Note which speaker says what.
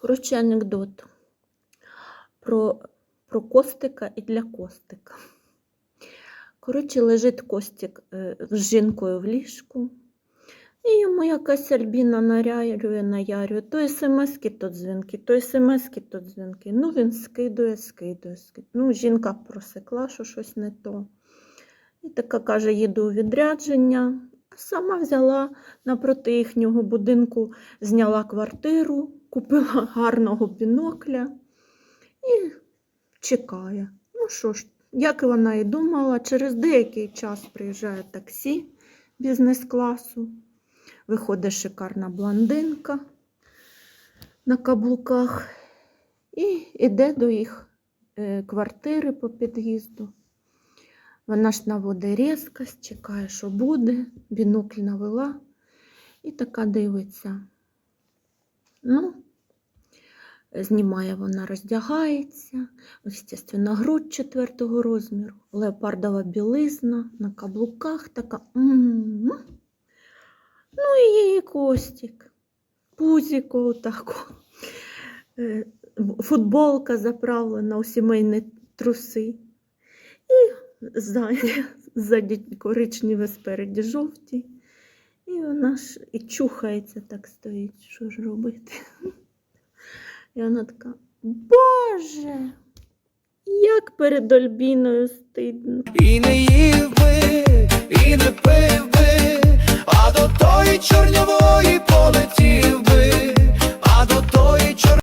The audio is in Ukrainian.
Speaker 1: Коротше, анекдот про, про Костика і для Костика. Коротше, лежить Костик е, з жінкою в ліжку, і йому якась Альбіна нарярює, наярює. То смс-ки, то дзвінки, то смс-ки, то дзвінки. Ну, він скидує, скидує, скидує. Ну, жінка просекла, що щось не то. І така каже, їду у відрядження. Сама взяла напроти їхнього будинку, зняла квартиру, купила гарного бінокля і чекає. Ну що ж, як вона і думала, через деякий час приїжджає таксі бізнес-класу, виходить шикарна блондинка на каблуках і йде до їх е, квартири по під'їзду. Вона ж наводить різкость, чекає, що буде, бінокль навела і така дивиться. Ну, знімає вона, роздягається, звісно, грудь четвертого розміру, леопардова білизна на каблуках така. м Ну і її Костік, пузіко отако. Е, Футболка заправлена у сімейні труси. І ззаді, ззаді коричневі, спереді жовті. І вона ж і чухається так стоїть, що ж робити. І вона така, Боже, як перед Альбіною стидно.
Speaker 2: І не їв